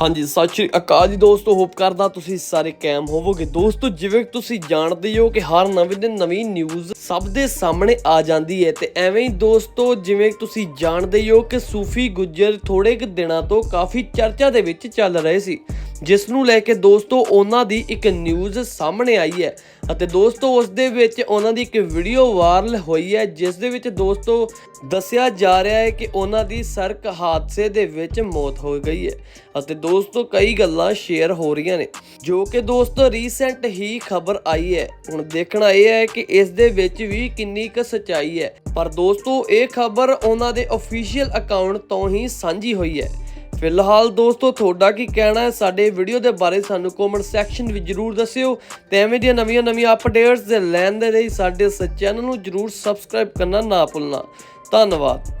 ਹਾਂਜੀ, ਸਤਿ ਸ਼੍ਰੀ ਅਕਾਲ ਜੀ ਦੋਸਤੋ, ਹੋਪ ਕਰਦਾ ਤੁਸੀਂ ਸਾਰੇ ਕੈਮ ਹੋਵੋਗੇ। ਦੋਸਤੋ, ਜਿਵੇਂ ਤੁਸੀਂ ਜਾਣਦੇ ਹੋ ਕਿ ਹਰ ਨਵੇਂ ਦਿਨ ਨਵੀਂ ਨਿਊਜ਼ ਸਭ ਦੇ ਸਾਹਮਣੇ ਆ ਜਾਂਦੀ ਹੈ। ਤੇ ਐਵੇਂ ਹੀ ਦੋਸਤੋ, ਜਿਵੇਂ ਤੁਸੀਂ ਜਾਣਦੇ ਹੋ ਕਿ ਸੂਫੀ ਗੁੱਜਰ ਥੋੜੇ ਕੁ ਦਿਨਾਂ ਤੋਂ ਕਾਫੀ ਚਰਚਾ ਦੇ ਵਿੱਚ ਚੱਲ ਰਹੇ ਸੀ। ਜਿਸ ਨੂੰ ਲੈ ਕੇ ਦੋਸਤੋ ਉਹਨਾਂ ਦੀ ਇੱਕ ਨਿਊਜ਼ ਸਾਹਮਣੇ ਆਈ ਹੈ ਅਤੇ ਦੋਸਤੋ ਉਸ ਦੇ ਵਿੱਚ ਉਹਨਾਂ ਦੀ ਇੱਕ ਵੀਡੀਓ ਵਾਇਰਲ ਹੋਈ ਹੈ, ਜਿਸ ਦੇ ਵਿੱਚ ਦੋਸਤੋ ਦੱਸਿਆ ਜਾ ਰਿਹਾ ਹੈ ਕਿ ਉਹਨਾਂ ਦੀ ਸੜਕ ਹਾਦਸੇ ਦੇ ਵਿੱਚ ਮੌਤ ਹੋ ਗਈ ਹੈ ਅਤੇ ਦੋਸਤੋ ਕਈ ਗੱਲਾਂ ਸ਼ੇਅਰ ਹੋ ਰਹੀਆਂ ਨੇ, ਜੋ ਕਿ ਦੋਸਤੋ ਰੀਸੈਂਟ ਹੀ ਖਬਰ ਆਈ ਹੈ। ਹੁਣ ਦੇਖਣਾ ਇਹ ਹੈ ਕਿ ਇਸ ਦੇ ਵਿੱਚ ਵੀ ਕਿੰਨੀ ਕੁ ਸਚਾਈ ਹੈ, ਪਰ ਦੋਸਤੋ ਇਹ ਖਬਰ ਉਹਨਾਂ ਦੇ ਅਫੀਸ਼ੀਅਲ ਅਕਾਊਂਟ ਤੋਂ ਹੀ ਸਾਂਝੀ ਹੋਈ ਹੈ। ਫਿਲਹਾਲ ਦੋਸਤੋ, ਤੁਹਾਡਾ ਕੀ ਕਹਿਣਾ ਹੈ? ਸਾਡੇ ਵੀਡੀਓ ਦੇ ਬਾਰੇ ਸਾਨੂੰ ਕਮੈਂਟ ਸੈਕਸ਼ਨ ਵਿੱਚ ਜਰੂਰ ਦੱਸਿਓ ਤੇ ਐਵੇਂ ਦੀਆਂ ਨਵੀਆਂ ਨਵੀਆਂ ਅਪਡੇਟਸ ਦੇ ਲੈਣ ਦੇ ਲਈ ਸਾਡੇ ਇਸ ਚੈਨਲ ਨੂੰ ਜਰੂਰ ਸਬਸਕ੍ਰਾਈਬ ਕਰਨਾ ਨਾ ਭੁੱਲਣਾ। ਧੰਨਵਾਦ।